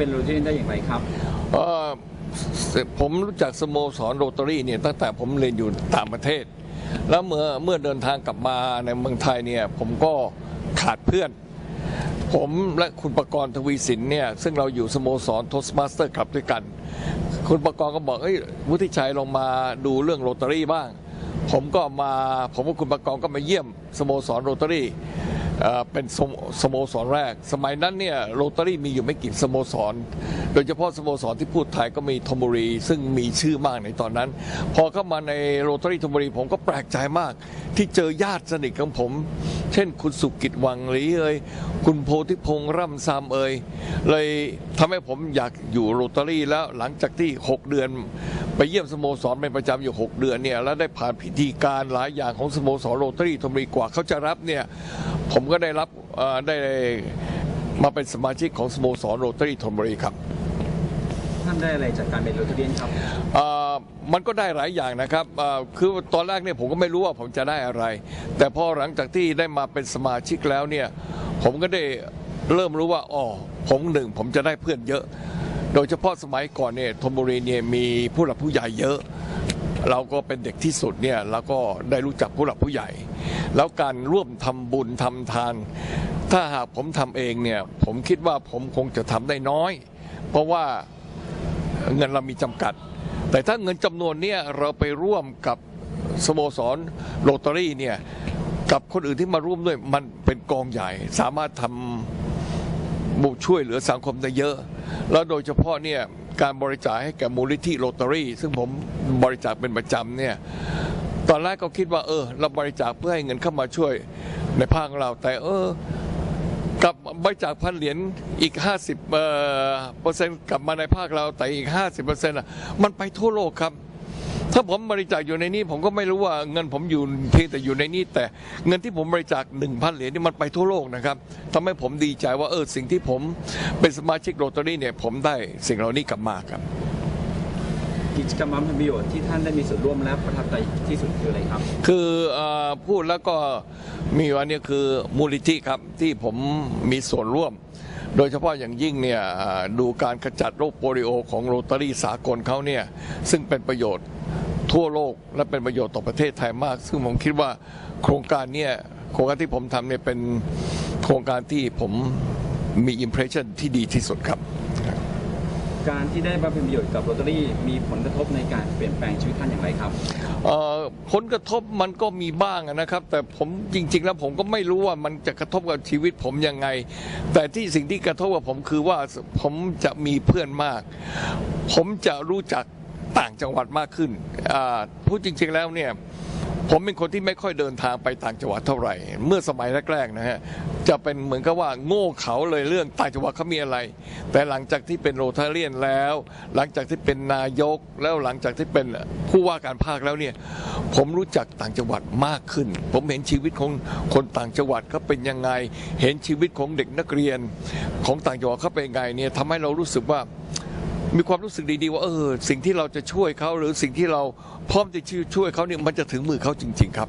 เป็นโรตีได้อย่างไรครับผมรู้จักสโมสรโรตารี่เนี่ยตั้งแต่ผมเรียนอยู่ต่างประเทศ แล้วเมื่อเมื่อเดินทางกลับมาในเมืองไทยเนี่ยผมก็ขาดเพื่อน ผมและคุณประกรณ์ทวีสินเนี่ยซึ่งเราอยู่สโมสรโทสมาสเตอร์คลับด้วยกัน คุณประกรณ์ก็บอกเอ้ยวุฒิชัยลงมาดูเรื่องโรตารี่บ้าง ผมก็มาผมกับคุณประกรณ์ก็มาเยี่ยมสโมสรโรตารี่ เป็นสโมสโมสรแรก สมัยนั้นเนี่ยโรตารี่มีอยู่ไม่กี่สโมสร โดยเฉพาะสโมสรที่พูดไทยก็มีธนบุรี ซึ่งมีชื่อมากในตอนนั้น พอเข้ามาในโรตารี่ธนบุรีผมก็แปลกใจมาก ที่เจอญาติสนิทของผม เช่นคุณสุกิจวังหลีเอ่ยคุณโพธิพงษ์ร่ำซามเอ่ยเลยทำให้ผมอยากอยู่โรตารี่แล้วหลังจากที่ 6 เดือน ไปเยี่ยมสโมสรเป็นประจำอยู่ 6 เดือนเนี่ยแล้วได้ผ่านพิธีการหลายอย่างของสโมสรโรตารี่ธนบุรีกว่าเขาจะรับเนี่ย ผมก็ได้รับเอ่อได้มาเป็นสมาชิกของสโมสรโรตารี่ธนบุรีครับท่านได้อะไรจากการเป็นโรตีครับเอ่อมันก็ได้หลายอย่างนะครับเอ่อคือตอนแรกเนี่ยผมก็ไม่รู้ว่าผมจะได้อะไร แต่พอหลังจากที่ได้มาเป็นสมาชิกแล้วเนี่ย ผมก็ได้เริ่มรู้ว่าอ๋อผมหนึ่งผมจะได้เพื่อนเยอะ โดยเฉพาะสมัยก่อนเนี่ยธนบุรีเนี่ยมีผู้หลักผู้ใหญ่เยอะ เราก็เป็นเด็กที่สุดเนี่ยเราก็ได้รู้จักผู้หลักผู้ใหญ่ แล้วการร่วมทำบุญทำทาน ถ้าหากผมทำเองเนี่ยผมคิดว่าผมคงจะทำได้น้อย เพราะว่าเงินเรามีจำกัด แต่ถ้าเงินจำนวนเนี้ยเราไปร่วมกับสโมสรโรตารี่เนี่ยกับคนอื่นที่มาร่วมด้วยมันเป็นกองใหญ่ สามารถทำ บุช่วยเหลือสังคมได้เยอะ แล้วโดยเฉพาะเนี่ยการบริจาคให้แก่มูลนิธิโรตารี่ ซึ่งผมบริจาคเป็นประจำเนี่ยตอนแรกก็คิดว่าเออ เราบริจาคเพื่อให้เงินเข้ามาช่วยในภาคเรา แต่เออกับบริจาคพันเหรียญอีก 50เอ่อเปอร์เซ็นต์กลับมาในภาคเราแต่อีก 50เปอร์เซ็นต์อะมันไปทั่วโลกครับ ถ้าผมบริจาคอยู่ในนี้ผมก็ไม่รู้ว่าเงินผมอยู่เพียงแต่อยู่ในนี้แต่เงินที่ผมบริจาค1,000เหรียญนี่มันไปทั่วโลกนะครับทำให้ผมดีใจว่าเออสิ่งที่ผมเป็นสมาชิกโรตารี่เนี่ยผมได้สิ่งเหล่านี้กลับมาครับ กิจกรรมบำเพ็ญประโยชน์ที่ท่านได้มีส่วนร่วมและประทับใจที่สุดคืออะไรครับ คือเออพูดแล้วก็มีวันนี้คือมูลนิธิครับที่ผมมีส่วนร่วม โดยเฉพาะอย่างยิ่งเนี่ยอ่าดูการขจัดโรคโปลิโอของโรตารี่สากลเขาเนี่ยซึ่งเป็นประโยชน์ ทั่วโลก และเป็นประโยชน์ต่อประเทศไทยมาก ซึ่งผมคิดว่าโครงการเนี่ยโครงการที่ผมทำเนี่ยเป็นโครงการที่ผมมีอิมเพรสชันที่ดีที่สุดครับ การที่ได้บำเพ็ญประโยชน์กับโรตารี่มีผลกระทบในการเปลี่ยนแปลงชีวิตท่านอย่างไรครับเอ่อผลกระทบมันก็มีบ้างนะครับ แต่ผมจริง ๆ แล้วผมก็ไม่รู้ว่ามันจะกระทบกับชีวิตผมยังไง แต่ที่สิ่งที่กระทบกับผมคือว่าผมจะมีเพื่อนมาก ผมจะรู้จัก ต่างจังหวัดมากขึ้นพูดจริง ๆแล้วเนี่ยผมเป็นคนที่ไม่ค่อยเดินทางไปต่างจังหวัดเท่าไหร่ เมื่อสมัยแรกๆนะฮะจะเป็นเหมือนกับว่าโง่เขาเลยเรื่องต่างจังหวัดเขามีอะไร แต่หลังจากที่เป็นโรทาเรียนแล้ว หลังจากที่เป็นนายกแล้วหลังจากที่เป็นผู้ว่าการภาคแล้วเนี่ยผมรู้จักต่างจังหวัดมากขึ้น ผมเห็นชีวิตของคนต่างจังหวัดเขาเป็นยังไง เห็นชีวิตของเด็กนักเรียน ของต่างจังหวัดเขาเป็นยังไงเนี่ยทำให้เรารู้สึกว่า มีความรู้สึกดีๆว่าเออสิ่งที่เราจะช่วยเขาหรือสิ่งที่เราพร้อมจะช่วยเขาเนี่ยมันจะถึงมือเขาจริง ๆ ครับ